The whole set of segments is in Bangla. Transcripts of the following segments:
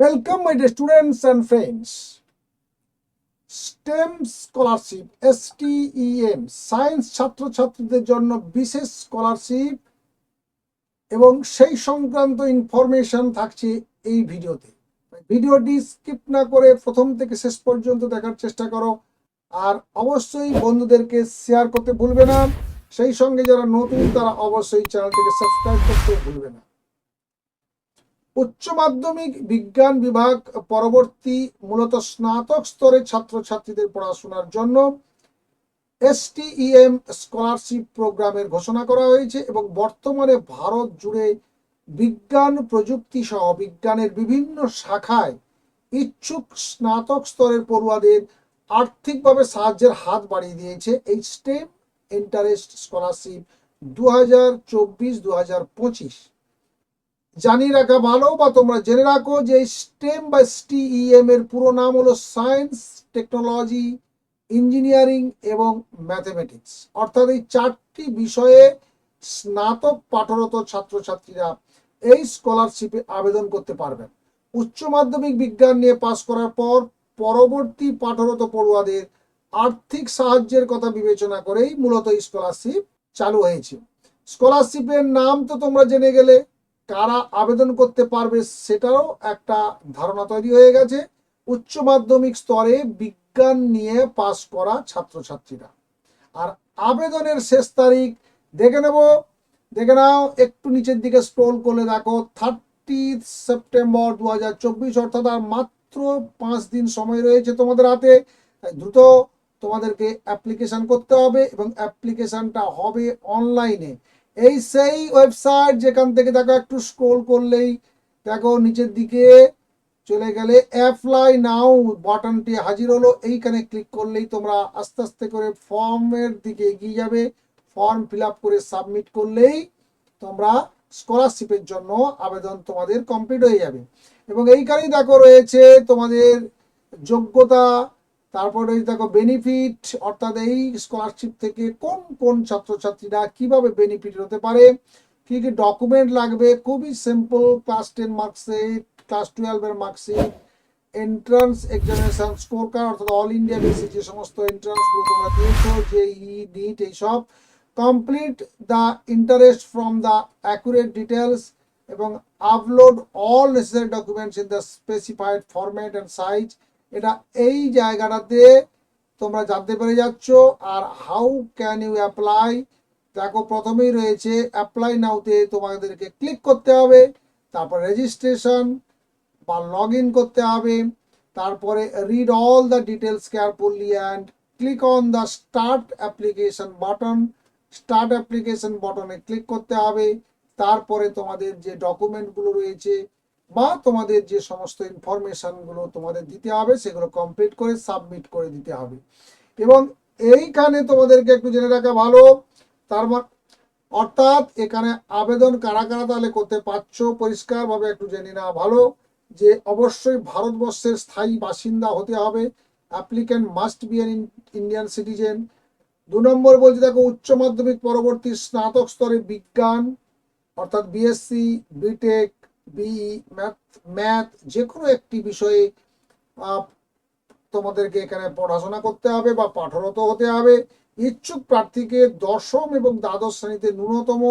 Welcome, my dear students and friends. STEM scholarship STEM science ছাত্রছাত্রীদের জন্য বিশেষ স্কলারশিপ এবং সেই সংক্রান্ত ইনফরমেশন থাকছে এই ভিডিওতে। ভিডিওটি স্কিপ না করে প্রথম থেকে শেষ পর্যন্ত দেখার চেষ্টা করো। আর অবশ্যই বন্ধুদেরকে শেয়ার করতে ভুলবে না। সেই সঙ্গে যারা নতুন তারা অবশ্যই চ্যানেলটিকে সাবস্ক্রাইব করতে ভুলবে না। উচ্চ মাধ্যমিক বিজ্ঞান বিভাগ পরবর্তী মূলত স্নাতক স্তরের ছাত্রছাত্রীদের পড়াশোনার জন্য এসটিইএম স্কলারশিপ প্রোগ্রামের ঘোষণা করা হয়েছে এবং বর্তমানে ভারত জুড়ে বিজ্ঞান প্রযুক্তি সহ বিজ্ঞানের বিভিন্ন শাখায় ইচ্ছুক স্নাতক স্তরের পড়ুয়াদের আর্থিকভাবে সাহায্যের হাত বাড়িয়ে দিয়েছে এই স্টেম ইন্টারেস্ট স্কলারশিপ দু হাজার চব্বিশ দু হাজার পঁচিশ। জানিয়ে রাখা ভালো বা তোমরা জেনে রাখো যে স্টেম বা স্টিইএম এর পুরো নাম হলো সায়েন্স টেকনোলজি ইঞ্জিনিয়ারিং এবং ম্যাথমেটিক্স অর্থাৎ এই চারটি বিষয়ে স্নাতক পাঠরত ছাত্রছাত্রীরা এই স্কলারশিপে আবেদন করতে পারবেন। উচ্চ মাধ্যমিক বিজ্ঞান নিয়ে পাশ করার পর পরবর্তী পাঠরত পড়ুয়াদের আর্থিক সাহায্যের কথা বিবেচনা করেই মূলত স্কলারশিপ চালু হয়েছে। স্কলারশিপের নাম তো তোমরা জেনে গেলে কারা আবেদন করতে পারবে সেটাও একটা ধারণা তৈরি হয়ে গেছে। উচ্চ মাধ্যমিক স্তরে বিজ্ঞান নিয়ে পাশ করা ছাত্রছাত্রীরা। আর আবেদনের শেষ তারিখ দেখে নেব। দেখে নাও, একটু নিচের দিকে স্ক্রোল করলে দেখো থার্টি সেপ্টেম্বর দু হাজার চব্বিশ, অর্থাৎ আর মাত্র পাঁচ দিন সময় রয়েছে তোমাদের হাতে। তাই দ্রুত তোমাদেরকে অ্যাপ্লিকেশান করতে হবে এবং অ্যাপ্লিকেশনটা হবে অনলাইনে এই সেই ওয়েবসাইট যেখান থেকে দেখো একটু স্ক্রোল করলেই দেখো নিচের দিকে চলে গেলে অ্যাপ্লাই নাও বাটনটি হাজির হলো। এইখানে ক্লিক করলেই তোমরা আস্তে আস্তে করে ফর্মের দিকে এগিয়ে যাবে। ফর্ম ফিল করে সাবমিট করলেই তোমরা স্কলারশিপের জন্য আবেদন তোমাদের কমপ্লিট হয়ে যাবে। এবং এইখানেই দেখো রয়েছে তোমাদের যোগ্যতা তারপরে দেখো বেনিফিট অর্থাৎ এই স্কলারশিপ থেকে কোন কোন ছাত্রছাত্রীরা কীভাবে বেনিফিট হতে পারে, কি কি ডকুমেন্ট লাগবে, খুবই simple class ten marksheet class টুয়েলভের marksheet entrance examination score card অর্থাৎ অল ইন্ডিয়া বেসিক যে সমস্ত এন্ট্রান্সগুলো তোমরা দিয়েছ যে ই নিট এইসব complete the interest from the accurate details এবং upload all necessary documents in the specified format and size এটা এই জায়গাটাতে তোমরা জানতে পেরে যাচ্ছ। আর হাউ ক্যান ইউ অ্যাপ্লাই দেখো, প্রথমেই রয়েছে অ্যাপ্লাই নাওতে তোমাদেরকে ক্লিক করতে হবে, তারপর রেজিস্ট্রেশন বা লগ ইন করতে হবে, তারপরে read all the details carefully and click on the start application button start application বাটনে ক্লিক করতে হবে, তারপরে তোমাদের যে ডকুমেন্টগুলো রয়েছে বা তোমাদের যে সমস্ত ইনফরমেশনগুলো তোমাদের দিতে হবে, সেগুলো কমপ্লিট করে সাবমিট করে দিতে হবে। এবং এইখানে তোমাদেরকে একটু জেনে রাখা ভালো, তার অর্থাৎ এখানে আবেদন কারা কারা তাহলে করতে পারছ, পরিষ্কারভাবে একটু জেনে নেওয়া ভালো যে অবশ্যই ভারতবর্ষের স্থায়ী বাসিন্দা হতে হবে। Applicant must be an Indian citizen দু নম্বর বলছে দেখো, উচ্চ মাধ্যমিক পরবর্তী স্নাতক স্তরে বিজ্ঞান, অর্থাৎ BSc BTech BE math math যে কোনো একটি বিষয়ে তোমাদেরকে এখানে পড়াশোনা করতে হবে বা পাঠরত হতে হবে। ইচ্ছুক প্রার্থীকে দশম এবং দ্বাদশ শ্রেণীতে ন্যূনতম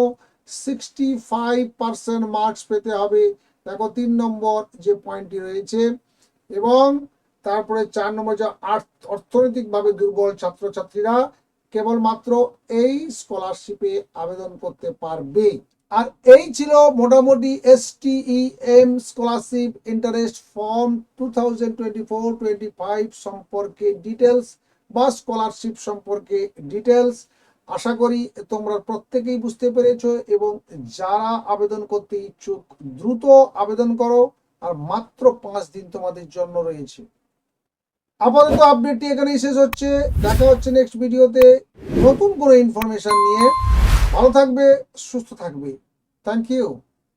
সিক্সটি ফাইভ পার্সেন্ট মার্কস পেতে হবে। দেখো, তিন নম্বর যে পয়েন্টটি রয়েছে, এবং তারপরে চার নম্বর যে অর্থনৈতিকভাবে দুর্বল ছাত্রছাত্রীরা কেবলমাত্র এই স্কলারশিপে আবেদন করতে পারবে। আর এই ছিল মোটামুটি S M scholarship interest form two thousand twenty সম্পর্কে ডিটেলস বা স্কলারশিপ সম্পর্কে ডিটেলস আশা করি তোমরা প্রত্যেকেই বুঝতে পেরেছ এবং যারা আবেদন করতে ইচ্ছুক দ্রুত আবেদন করো, আর মাত্র পাঁচ দিন তোমাদের জন্য রয়েছে। আপাতত আপডেটটি এখানেই শেষ হচ্ছে। দেখা হচ্ছে নেক্সট ভিডিওতে নতুন কোনো ইনফরমেশন নিয়ে। ভালো থাকবে, সুস্থ থাকবে। Thank you